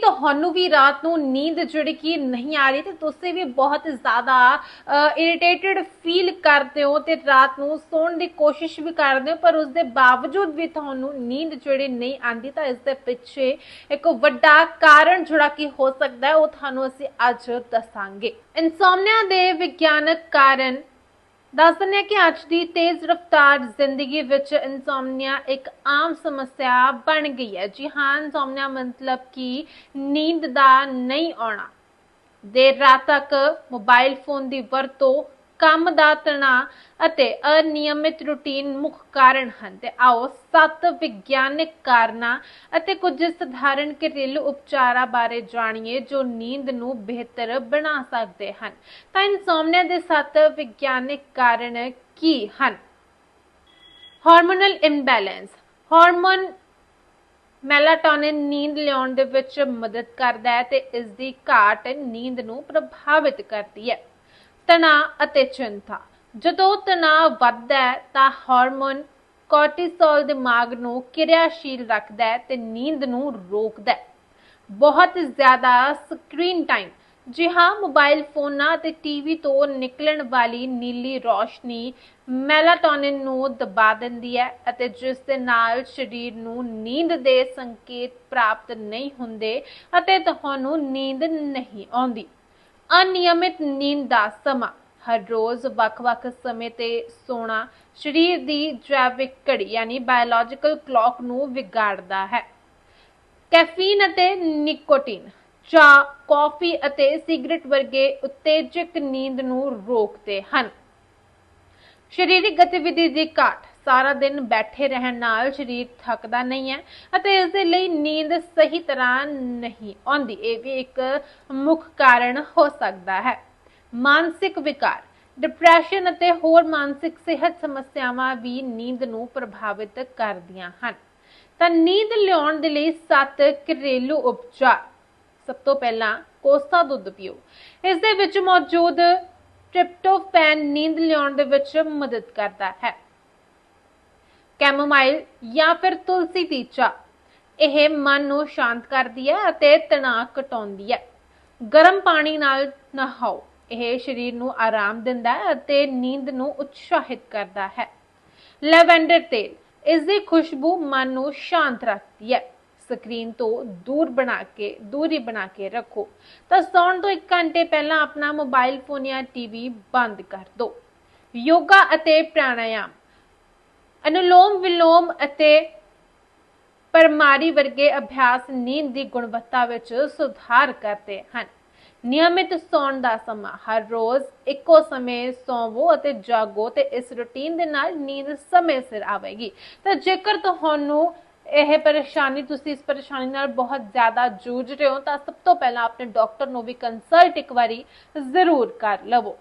ਤੁਹਾਨੂੰ ਵੀ ਰਾਤ ਨੂੰ ਨੀਂਦ ਜਿਹੜੀ ਕਿ ਨਹੀਂ ਆ ਰਹੀ ਤੇ ਤੁਸੀਂ ਵੀ ਬਹੁਤ ਜ਼ਿਆਦਾ ਇਰੀਟੇਟਿਡ ਫੀਲ ਕਰਦੇ ਹੋ ਤੇ ਰਾਤ ਨੂੰ ਸੌਣ ਦੀ ਕੋਸ਼ਿਸ਼ ਵੀ ਕਰਦੇ ਹੋ, ਪਰ ਉਸ ਦੇ ਬਾਵਜੂਦ ਵੀ ਤੁਹਾਨੂੰ ਨੀਂਦ ਜਿਹੜੀ ਨਹੀਂ ਆਂਦੀ ਤਾਂ ਇਸ ਦੇ ਪਿੱਛੇ ਇੱਕ ਵੱਡਾ ਕਾਰਨ ਜਿਹੜਾ ਕਿ ਹੋ ਸਕਦਾ ਹੈ, ਉਹ ਤੁਹਾਨੂੰ ਅਸੀਂ ਅੱਜ ਦੱਸਾਂਗੇ। ਇਨਸੋਮਨੀਆ ਦੇ ਵਿਗਿਆਨਕ ਕਾਰਨ ਦੱਸ ਦਿੰਦੇ ਹਾਂ ਕਿ ਅੱਜ ਦੀ ਤੇਜ਼ ਰਫ਼ਤਾਰ ਜ਼ਿੰਦਗੀ ਵਿੱਚ ਇਨਸੋਮਨੀਆ ਇੱਕ ਆਮ ਸਮੱਸਿਆ ਬਣ ਗਈ ਹੈ। ਜੀ ਹਾਂ ਇਨਸੋਮਨੀਆ ਮਤਲਬ ਕਿ ਨੀਂਦ ਦਾ ਨਹੀਂ ਆਉਣਾ। ਦੇਰ ਰਾਤ ਤੱਕ ਮੋਬਾਈਲ ਫੋਨ ਦੀ ਵਰਤੋਂ ਕੰਮ ਦਾ ਤਣਾਅ ਅਤੇ ਅਨਿਯਮਿਤ ਰੁਟੀਨ ਮੁੱਖ ਕਾਰਨ ਹਨ। ਤੇ ਆਓ ਸੱਤ ਵਿਗਿਆਨਿਕ ਕਾਰਨਾਂ ਅਤੇ ਕੁਝ ਸਧਾਰਨ ਘਰੇਲੂ ਉਪਚਾਰਾਂ ਬਾਰੇ ਜਾਣੀਏ ਜੋ ਨੀਂਦ ਨੂੰ ਬਿਹਤਰ ਬਣਾ ਸਕਦੇ ਹਨ। ਤਾਂ ਇਨਸੋਮਨੀਆ ਦੇ ਸੱਤ ਵਿਗਿਆਨਕ ਕਾਰਨ ਕੀ ਹਨ? ਹਾਰਮੋਨਲ ਇੰਬੈਲੈਂਸ ਹਾਰਮੋਨ ਮੈਲਾਟੋਨਿਨ ਨੀਂਦ ਲਿਆਉਣ ਦੇ ਵਿੱਚ ਮਦਦ ਕਰਦਾ ਹੈ ਤੇ ਇਸ ਦੀ ਘਾਟ ਨੀਂਦ ਨੂੰ ਪ੍ਰਭਾਵਿਤ ਕਰਦੀ ਹੈ। ਤਣਾਅ ਅਤੇ ਚਿੰਤਾ। ਜਦੋਂ ਤਣਾਅ ਵੱਧਦਾ ਹੈ, ਤਾਂ ਹਾਰਮੋਨ ਕੋਰਟੀਸੋਲ ਦਿਮਾਗ ਨੂੰ ਕਿਰਿਆਸ਼ੀਲ ਰੱਖਦਾ ਹੈ ਤੇ ਨੀਂਦ ਨੂੰ ਰੋਕਦਾ ਹੈ। ਬਹੁਤ ਜ਼ਿਆਦਾ ਸਕਰੀਨ ਟਾਈਮ। ਜੀ ਹਾਂ ਮੋਬਾਈਲ ਫੋਨਾਂ ਅਤੇ ਟੀਵੀ ਤੋਂ ਨਿਕਲਣ ਵਾਲੀ ਨੀਲੀ ਰੋਸ਼ਨੀ ਮੈਲਾਟੋਨਿਨ ਨੂੰ ਦਬਾ ਦਿੰਦੀ ਹੈ ਅਤੇ ਜਿਸ ਦੇ ਨਾਲ ਸਰੀਰ ਨੂੰ ਨੀਂਦ ਦੇ ਸੰਕੇਤ ਪ੍ਰਾਪਤ ਨਹੀਂ ਹੁੰਦੇ ਅਤੇ ਤੁਹਾਨੂੰ ਨੀਂਦ ਨਹੀਂ ਆਉਂਦੀ। ਅਨਿਯਮਿਤ ਨੀਂਦ ਦਾ ਸਮਾਂ। ਹਰ ਰੋਜ਼ ਵੱਖ-ਵੱਖ ਸਮੇਂ ਤੇ ਸੋਣਾ ਸਰੀਰ ਦੀ ਜੈਵਿਕ ਘੜੀ ਯਾਨੀ ਬਾਇਓਲੋਜੀਕਲ ਕਲੌਕ ਨੂੰ ਵਿਗਾੜਦਾ ਹੈ। ਕੈਫੀਨ ਅਤੇ ਨਿਕੋਟਿਨ ਚਾਹ, ਕਾਫੀ ਅਤੇ ਸਿਗਰਟ ਵਰਗੇ ਉਤੇਜਕ ਨੀਂਦ ਨੂੰ ਰੋਕਦੇ ਹਨ। ਸਰੀਰਕ ਗਤੀਵਿਧੀ ਦੀ ਘਾਟ ਸਾਰਾ ਦਿਨ ਬੈਠੇ ਰਹਿਣ ਨਾਲ ਸਰੀਰ ਥੱਕਦਾ ਨਹੀਂ ਹੈ ਅਤੇ ਇਸ ਦੇ ਲਈ ਨੀਂਦ ਸਹੀ ਤਰ੍ਹਾਂ ਨਹੀਂ ਆਉਂਦੀ। ਇਹ ਵੀ ਇੱਕ ਮੁੱਖ ਕਾਰਨ ਹੋ ਸਕਦਾ ਹੈ। ਮਾਨਸਿਕ ਵਿਕਾਰ ਡਿਪਰੈਸ਼ਨ ਅਤੇ ਹੋਰ ਮਾਨਸਿਕ ਸਿਹਤ ਸਮੱਸਿਆਵਾਂ ਵੀ ਨੀਂਦ ਨੂੰ ਪ੍ਰਭਾਵਿਤ ਕਰਦੀਆਂ ਹਨ। ਤਾਂ ਨੀਂਦ ਲਿਆਉਣ ਦੇ ਲਈ ਸੱਤ ਘਰੇਲੂ ਉਪਚਾਰ। ਸਭ ਤੋਂ ਪਹਿਲਾਂ ਕੋਸਾ ਦੁੱਧ ਪੀਓ। ਇਸ ਦੇ ਵਿੱਚ ਮੌਜੂਦ ਟ੍ਰਿਪਟੋਫੈਨ ਨੀਂਦ ਲਿਆਉਣ ਦੇ ਵਿੱਚ ਮਦਦ ਕਰਦਾ ਹੈ। ਕੈਮੋਮਾਈਲ ਜਾਂ ਫਿਰ ਤੁਲਸੀ ਦੀ ਚਾਹ ਇਹ ਮਨ ਨੂੰ ਸ਼ਾਂਤ ਕਰਦੀ ਹੈ ਅਤੇ ਤਣਾਅ ਘਟਾਉਂਦੀ ਹੈ। ਗਰਮ ਪਾਣੀ ਨਾਲ ਨਹਾਓ। ਇਹ ਸਰੀਰ ਨੂੰ ਆਰਾਮ ਦਿੰਦਾ ਹੈ ਅਤੇ ਨੀਂਦ ਨੂੰ ਉਤਸ਼ਾਹਿਤ ਕਰਦਾ ਹੈ। ਲੈਵੈਂਡਰ ਤੇਲ। ਇਸ ਦੀ ਖੁਸ਼ਬੂ ਮਨ ਨੂੰ ਸ਼ਾਂਤ ਰੱਖਦੀ ਹੈ। ਸਕਰੀਨ ਤੋਂ ਦੂਰ ਬਣਾ ਕੇ, ਦੂਰੀ ਬਣਾ ਕੇ ਰੱਖੋ। ਤਾਂ ਸੌਣ ਤੋਂ 1 ਘੰਟੇ ਪਹਿਲਾਂ ਆਪਣਾ ਮੋਬਾਈਲ ਫੋਨ ਜਾਂ ਟੀਵੀ ਬੰਦ ਕਰ ਦਿਓ। ਯੋਗਾ ਅਤੇ ਪ੍ਰਾਣਾਯਾਮ। ਅਨੁਲੋਮ ਵਿਲੋਮ ਅਤੇ ਪਰਮਾਰੀ ਵਰਗੇ ਅਭਿਆਸ ਨੀਂਦ ਦੀ ਗੁਣਵੱਤਾ ਵਿੱਚ ਸੁਧਾਰ ਕਰਦੇ ਹਨ। ਨਿਯਮਿਤ ਸੌਣ ਦਾ ਸਮਾਂ, ਹਰ ਰੋਜ਼ ਇੱਕੋ ਸਮੇਂ ਸੌਵੋ ਅਤੇ ਜਾਗੋ ਤੇ ਇਸ ਰੁਟੀਨ ਦੇ ਨਾਲ ਨੀਂਦ ਸਮੇਂ ਸਿਰ ਆਵੇਗੀ। ਤਾਂ ਜੇਕਰ ਤੁਹਾਨੂੰ ਇਹ ਪਰੇਸ਼ਾਨੀ, ਤੁਸੀਂ ਇਸ ਪਰੇਸ਼ਾਨੀ ਨਾਲ ਬਹੁਤ ਜ਼ਿਆਦਾ ਜੂਝ ਰਹੇ ਹੋ, ਤਾਂ ਸਭ ਤੋਂ ਪਹਿਲਾਂ ਆਪਣੇ ਡਾਕਟਰ ਨੂੰ ਵੀ ਕੰਸਲਟ ਇੱਕ ਵਾਰੀ ਜ਼ਰੂਰ ਕਰ ਲਵੋ।